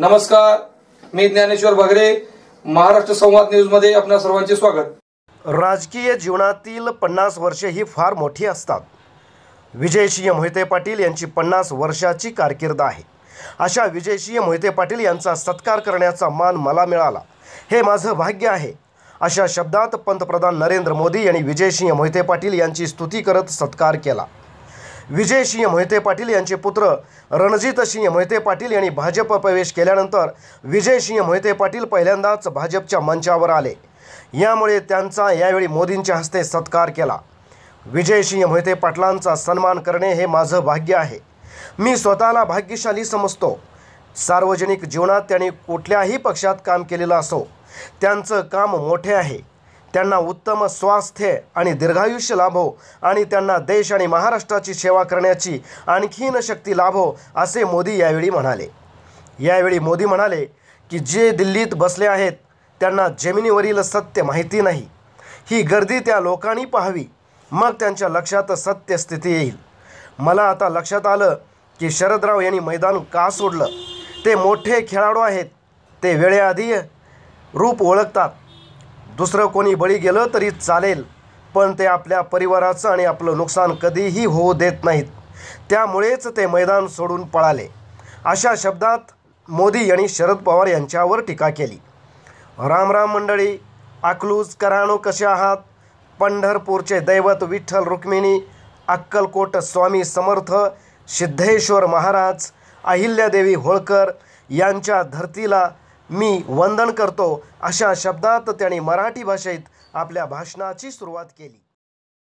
नमस्कार मी ज्ञानेश्वर भगरे महाराष्ट्र संवाद न्यूजमध्ये सर्वांचे स्वागत. राजकीय जीवनातील पन्नास वर्षे ही फार मोठी असतात. विजयसिंह मोहिते पाटील यांची पन्नास वर्षाची कारकीर्द आहे. अशा विजयसिंह मोहिते पाटील यांचा सत्कार करण्याचा मान मला मिळाला. हे माझं भाग्य आहे. अशा शब्दात पंतप्रधान नरेंद्र मोदी यांनी विजयसिंह मोहिते पाटील यांची स्तुती करत सत्कार केला. विजय सिंह मोहिते पाटील यांचे पुत्र रणजित सिंह मोहिते पाटील यांनी भाजप प्रवेश केल्यानंतर विजय सिंह मोहिते पाटील पहिल्यांदाच भाजपच्या मंचावर आले. यामुळे त्यांचा यावेळी मोदींच्या हस्ते सत्कार केला. विजयसिंह मोहिते पाटलांचा सन्मान करणे हे माझं भाग्य आहे. मी स्वतःला भाग्यशाली समजतो. सार्वजनिक जीवनात त्यांनी कुठल्याही पक्षात काम केलेलं असो त्यांचं काम मोठे आहे. त्यांना उत्तम स्वास्थ्य आणि दीर्घायुष्य लाभो आणि त्यांना देश आणि महाराष्ट्राची सेवा करण्याची आणखीन शक्ती लाभो असे मोदी यावेळी म्हणाले. यावेळी मोदी म्हणाले की जे दिल्लीत बसले आहेत त्यांना जमिनीवरील सत्य माहिती नाही. ही गर्दी त्या लोकांनी पाहावी. मग त्यांच्या लक्षात सत्य स्थिती येईल. मला आता लक्षात आलं की शरदराव यांनी मैदान का सोडलं? ते मोठे खेळाडू आहेत. ते वेळेआधी रूप ओळखतात. दुसरं कोणी बळी गेलं तरी चालेल पण ते आपल्या परिवाराचं आणि आपलं नुकसान कधीही होऊ देत नाहीत. त्यामुळेच ते मैदान सोडून पळाले. अशा शब्दात मोदी यांनी शरद पवार यांच्यावर टीका केली. रामराम मंडळी अकलूज कराणू कसे आहात? पंढरपूरचे दैवत विठ्ठल रुक्मिणी अक्कलकोट स्वामी समर्थ सिद्धेश्वर महाराज अहिल्यादेवी होळकर यांच्या धर्तीला मी वंदन करतो अशा शब्दात त्यांनी मराठी भाषेत आपल्या भाषणाची सुरुवात केली.